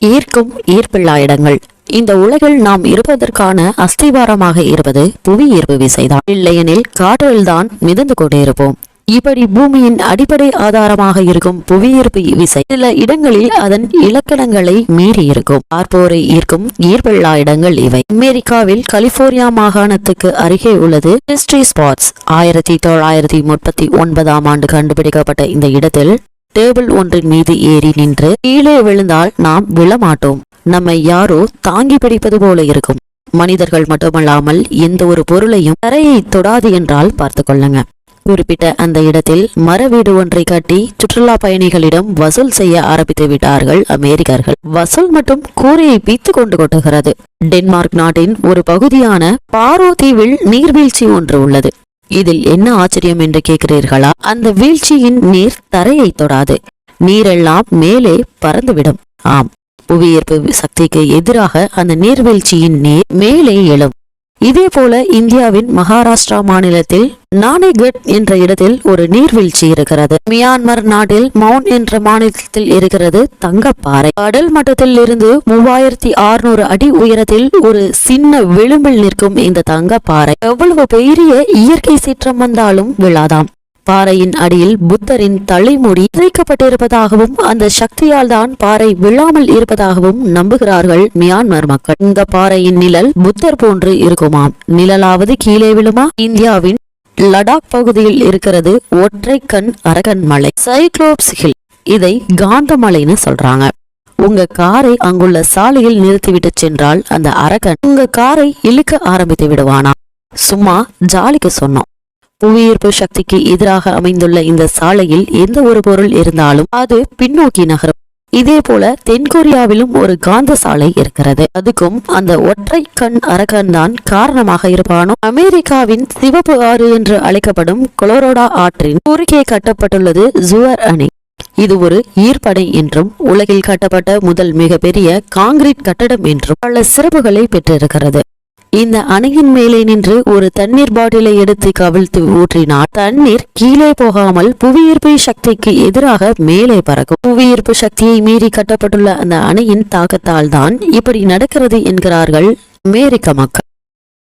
ஈர்க்கும் ஈர்ப்பில்லா இடங்கள். இந்த உலகில் நாம் இருப்பதற்கான அஸ்திவாரமாக இருப்பது புவி ஈர்ப்பு விசைதான். இல்லையெனில் காற்றில்தான் மிதந்து கொண்டே இருப்போம் இப்படி பூமியின் அடிப்படை ஆதாரமாக இருக்கும் புவியீர்ப்பு விசை. சில இடங்களில் அதன் இலக்கணங்களை மீறி இருக்கும். பார்ப்போரை ஈர்க்கும் ஈர்ப்பில்லா இடங்கள் இவை. அமெரிக்காவில் கலிபோர்னியா மாகாணத்துக்கு அருகே உள்ளது ஹிஸ்டரி ஸ்பாட்ஸ் ஆயிரத்தி தொள்ளாயிரத்தி முப்பத்தி ஒன்பதாம் ஆண்டு கண்டுபிடிக்கப்பட்ட இந்த இடத்தில் டேபிள் ஒன்றின் மீது ஏறி நின்று கீழே விழுந்தால் நாம் விழமாட்டோம். நம்மை யாரோ தாங்கி பிடிப்பது போல இருக்கும். மனிதர்கள் மட்டுமல்லாமல் எந்த ஒரு பொருளையும் தரையை தொடாது என்றால் பார்த்து கொள்ளுங்க. குறிப்பிட்ட அந்த இடத்தில் மர வீடு ஒன்றை கட்டி சுற்றுலா பயணிகளிடம் வசூல் செய்ய ஆரம்பித்து விட்டார்கள் அமெரிக்கர்கள். வசூல் மட்டும் கூரையை பீத்து கொண்டு கொட்டுகிறது. டென்மார்க் நாட்டின் ஒரு பகுதியான பாரோ தீவில் நீர்வீழ்ச்சி ஒன்று உள்ளது. இதில் என்ன ஆச்சரியம் என்று கேட்கிறீர்களா? அந்த வீழ்ச்சியின் நீர் தரையை தொடாது. நீரெல்லாம் மேலே பறந்துவிடும். ஆம். புவியீர்ப்பு சக்திக்கு எதிராக அந்த நீர்வீழ்ச்சியின் நீர் மேலே எழும். இதே போல இந்தியாவின் மகாராஷ்டிரா மாநிலத்தில் நானிகட் என்ற இடத்தில் ஒரு நீர்வீழ்ச்சி இருக்கிறது. மியான்மர் நாட்டில் மவுன் என்ற மாநிலத்தில் இருக்கிறது தங்கப்பாறை. கடல் மட்டத்தில் இருந்து மூவாயிரத்தி அறுநூறு அடி உயரத்தில் ஒரு சின்ன விளிம்பில் நிற்கும் இந்த தங்கப்பாறை. எவ்வளவு பெரிய இயற்கை சீற்றம் வந்தாலும் விழாதாம். பாறையின் அடியில் புத்தரின் தலைமுடி இறைக்கப்பட்டிருப்பதாகவும் அந்த சக்தியால் தான் பாறை விழாமல் இருப்பதாகவும் நம்புகிறார்கள் மியான்மர் மக்கள். இந்த பாறையின் நிழல் புத்தர் போன்று இருக்குமாம். நிழலாவது கீழே விழுமா? இந்தியாவின் லடாக் பகுதியில் இருக்கிறது ஒற்றை கண் அரகன் மலை சைக்ளோப்ஸ் ஹில். இதை காந்தமலைன்னு சொல்றாங்க. உங்க காரை அங்குள்ள சாலையில் நிறுத்திவிட்டு சென்றால் அந்த அரகன் உங்க காரை இழுக்க ஆரம்பித்து விடுவானா? சும்மா ஜாலிக்கு சொன்னோம். புவியீர்ப்பு சக்திக்கு எதிராக அமைந்துள்ள இந்த சாலையில் எந்த ஒரு பொருள் இருந்தாலும் அது பின்னோக்கி நகரும். இதே போல தென்கொரியாவிலும் ஒரு காந்த சாலை இருக்கிறது. அதுக்கும் அந்த ஒற்றை கண் அரக்கன் தான் காரணமாக இருப்பானோ? அமெரிக்காவின் சிவப்பு ஆறு என்று அழைக்கப்படும் கொலரோடா ஆற்றின் குறுக்கே கட்டப்பட்டுள்ளது ஜுவர் அணை. இது ஒரு ஈர்ப்படை என்றும் உலகில் கட்டப்பட்ட முதல் மிகப்பெரிய காங்கிரீட் கட்டடம் என்றும் பல சிறப்புகளை பெற்றிருக்கிறது. இந்த அணையின் மேலே நின்று ஒரு தண்ணீர் பாட்டிலை எடுத்து கவிழ்த்து ஊற்றினார். தண்ணீர் கீழே போகாமல் புவியீர்ப்பு சக்திக்கு எதிராக மேலே பறக்கும். புவியீர்ப்பு சக்தியை மீறி கட்டப்பட்டுள்ள அந்த அணையின் தாக்கத்தால் தான் இப்படி நடக்கிறது என்கிறார்கள் அமெரிக்க மக்கள்.